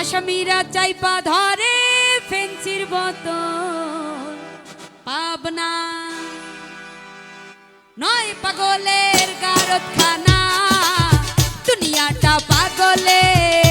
আসামিরা চাইপা ধরে ফেন্সির বোতল। পাবনা। নয় পাগলের গারতখানা দুনিয়াটা পাগলের